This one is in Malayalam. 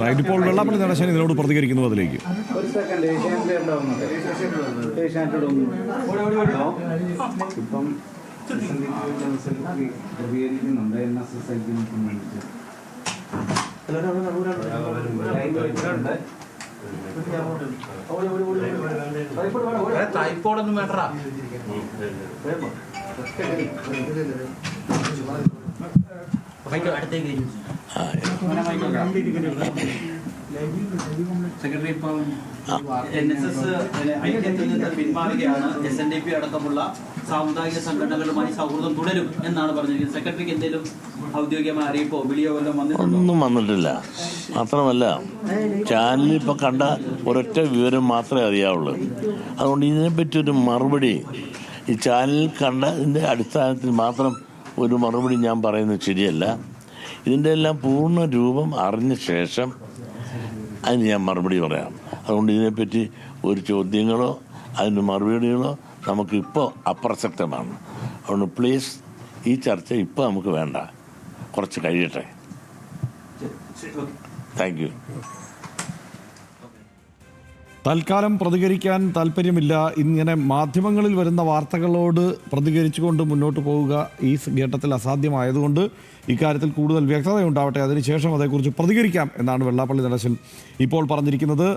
റൈറ്റ് ഇപ്പോൾ വെള്ളാപ്പള്ളി നടശാൻ ഇതിനോട് പ്രതികരിക്കുന്നു അതിലേക്ക്. അടുത്തേക്ക് ഇപ്പം പ്രതികരിക്കുന്നുണ്ട് എൻ എസ് എസ് സംബന്ധിച്ച് വേണ്ടടാ സെക്രട്ടറി ഇപ്പം എൻ എസ് എസ് ഐക്യത്തിൽ നിന്ന് പിന്മാറുകയാണ് എസ് എൻ ഡി പി അടക്കമുള്ള സാമുദായിക സംഘടനകളുമായി സൗഹൃദം തുടരും എന്നാണ് പറഞ്ഞിരിക്കുന്നത്. സെക്രട്ടറിക്ക് എന്തെങ്കിലും ഔദ്യോഗികമായ അറിയിപ്പോ വിളിയോ വല്ലതും വന്നിട്ടുണ്ടോ? ഒന്നും വന്നിട്ടില്ല. മാത്രമല്ല ചാനലിൽ ഇപ്പോൾ കണ്ട ഒരൊറ്റ വിവരം മാത്രമേ അറിയാവുള്ളൂ. അതുകൊണ്ട് ഇതിനെപ്പറ്റി ഒരു മറുപടി ഈ ചാനലിൽ കണ്ടതിന്റെ അടിസ്ഥാനത്തിൽ മാത്രം ഒരു മറുപടി ഞാൻ പറയുന്നത് ശരിയല്ല. ഇതിന്റെ എല്ലാം പൂർണ രൂപം അറിഞ്ഞ ശേഷം അതിന് ഞാൻ മറുപടി പറയാം. അതുകൊണ്ട് ഇതിനെപ്പറ്റി ഒരു ചോദ്യങ്ങളോ അതിന് മറുപടികളോ നമുക്കിപ്പോൾ അപ്രസക്തമാണ്. അതുകൊണ്ട് പ്ലീസ് ഈ ചർച്ച ഇപ്പോൾ നമുക്ക് വേണ്ട. കുറച്ച് കഴിയട്ടെ. താങ്ക് യു തൽക്കാലം പ്രതികരിക്കാൻ താല്പര്യമില്ല. ഇങ്ങനെ മാധ്യമങ്ങളിൽ വരുന്ന വാർത്തകളോട് പ്രതികരിച്ചുകൊണ്ട് മുന്നോട്ട് പോവുക ഈ ഘട്ടത്തിൽ അസാധ്യമായതുകൊണ്ട് ഇക്കാര്യത്തിൽ കൂടുതൽ വ്യക്തത ഉണ്ടാവട്ടെ അതിനുശേഷം അതേക്കുറിച്ച് പ്രതികരിക്കാം എന്നാണ് വെള്ളാപ്പള്ളി നടേശൻ ഇപ്പോൾ പറഞ്ഞിരിക്കുന്നത്.